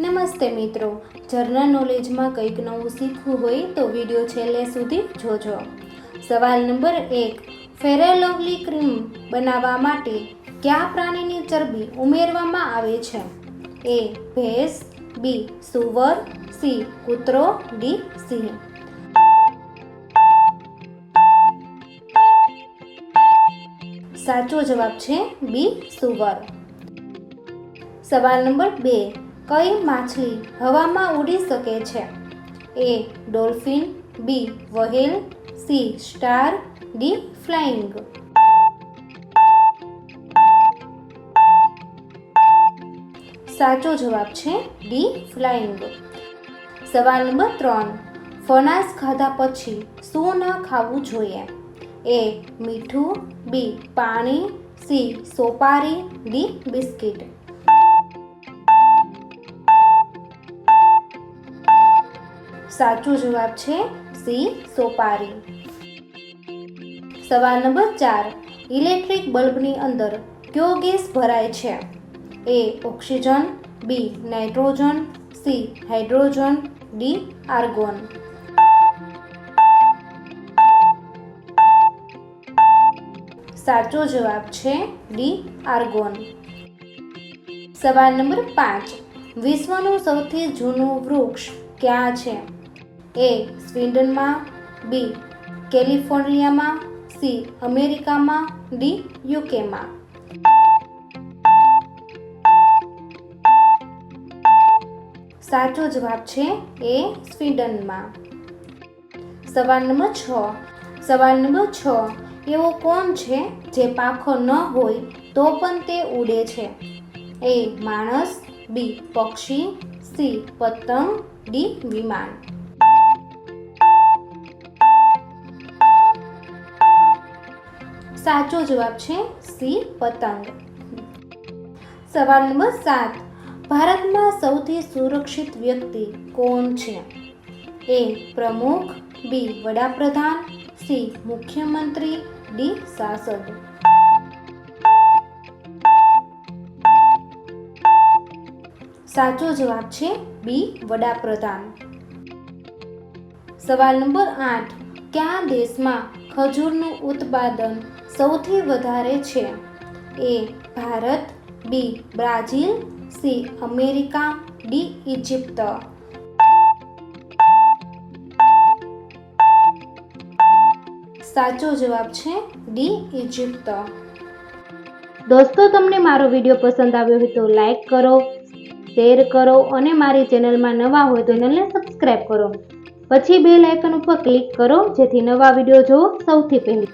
નમસ્તે મિત્રો. જર્નલ નોલેજમાં કંઈક નવું શીખવું હોય તો વીડિયો છેલ્લે સુધી જોજો. સવાલ નંબર એક. ફેરેલોવલી ક્રીમ બનાવવા માટે કયા પ્રાણીની ચરબી ઉમેરવામાં આવે છે? એ. ભેંસ. બી. સુવર. સી. કૂતરો. ડી. સિંહ. સાચો જવાબ છે બી. સુવર. સવાલ નંબર બે. કઈ માછલી હવામાં ઉડી શકે છે? A dolphin, B whale, C star, D flying. સાચો જવાબ છે ડી ફ્લાઇંગ. સવાલ નંબર ત્રણ. ફણાસ ખાધા પછી શું ન ખાવું જોઈએ? એ મીઠું, બી પાણી, સી સોપારી, ડી બિસ્કિટ. સાચો જવાબ છે સી, સોપારી. સવાલ નંબર ચાર. ઇલેક્ટ્રિક બલ્બની અંદર કયો ગેસ ભરાય છે? A, oxygen, B, nitrogen, C, hydrogen, D, argon. સાચો જવાબ છે ડી, આર્ગોન. સવાલ નંબર પાંચ. વિશ્વનું સૌથી જૂનું વૃક્ષ ક્યાં છે? એ સ્વીડનમાં, બી કેલિફોર્નિયામાં, સી અમેરિકામાં, ડી યુકેમાં સાચો જવાબ છે એ સ્વીડનમાં. સવાલ નંબર છ. સવાલ નંબર છ. એવો કોણ છે જે પાખો ન હોય તો પણ તે ઉડે છે? એ માણસ, બી પક્ષી, સી પતંગ, ડી વિમાન. સાચો જવાબ છે સી, પતંગ. સવાલ નંબર સાત. ભારતમાં સૌથી સુરક્ષિત વ્યક્તિ કોણ છે? એ, પ્રમુખ. બી, વડાપ્રધાન. સી, મુખ્યમંત્રી. ડી, સાંસદ. સાચો જવાબ છે બી, વડાપ્રધાન. સવાલ નંબર આઠ. કયા દેશમાં ખજૂરનું ઉત્પાદન સૌથી વધારે છે. A Bharat, B Brazil, C America, D Egypt સાચો જવાબ છે ડી ઇજિપ્ત દોસ્તો, તમને મારો વીડિયો પસંદ આવ્યો હોય તો લાઈક કરો, શેર કરો અને મારી ચેનલમાં નવા હોય તો ચેનલને સબસ્ક્રાઈબ કરો. પછી બે આઇકન ઉપર ક્લિક કરો જેથી નવા વીડિયો જોવો સૌથી પહેલી.